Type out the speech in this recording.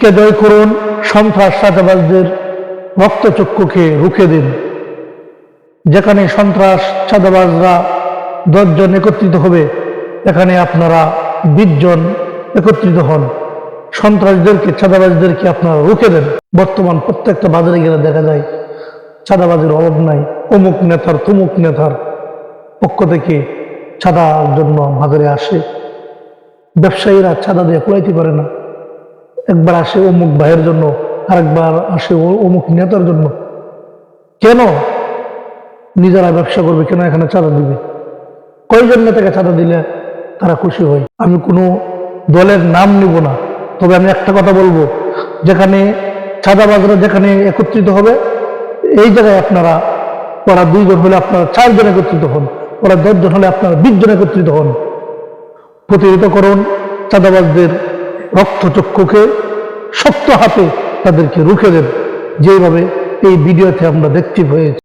কে জয় করুন, সন্ত্রাস চাঁদাবাজদের রক্তচক্ষুকে রুখে দিন। যেখানে সন্ত্রাস চাঁদাবাজরা দশজন একত্রিত হবে, এখানে আপনারা বিশজন একত্রিত হন। সন্ত্রাসদেরকে চাঁদাবাজদেরকে আপনারা রুখে দেন। বর্তমান প্রত্যেকটা বাজারে গেলে দেখা যায় চাঁদাবাজের অভাব নাই, অমুক নেতার তমুক নেতার পক্ষ থেকে চাঁদার জন্য বাজারে আসে। ব্যবসায়ীরা চাঁদা দিয়ে কুড়াইতে পারে না। একবার আসে অমুক ভাইয়ের জন্য, আরেকবার আসে অমুক নেতার জন্য। কেন? নিজেরা ব্যবসা করবে, কেন এখানে চাঁদা দিবে? কয়জন নেতাকে চাঁদা দিলে তারা খুশি হয়? আমি কোনো দলের নাম নিব না। তবে আমি একটা কথা বলব, যেখানে চাঁদাবাজরা যেখানে একত্রিত হবে, এই জায়গায় আপনারা, ওরা দুইজন হলে আপনারা চারজন একত্রিত হন, ওরা দশজন হলে আপনারা বিশ জন একত্রিত হন। প্রতিহত করুন, চাঁদাবাজদের রক্তচক্ষুকে শক্ত হাতে তাদেরকে রুখে দেন যেভাবে এই ভিডিওতে আমরা দেখতে পেয়েছি।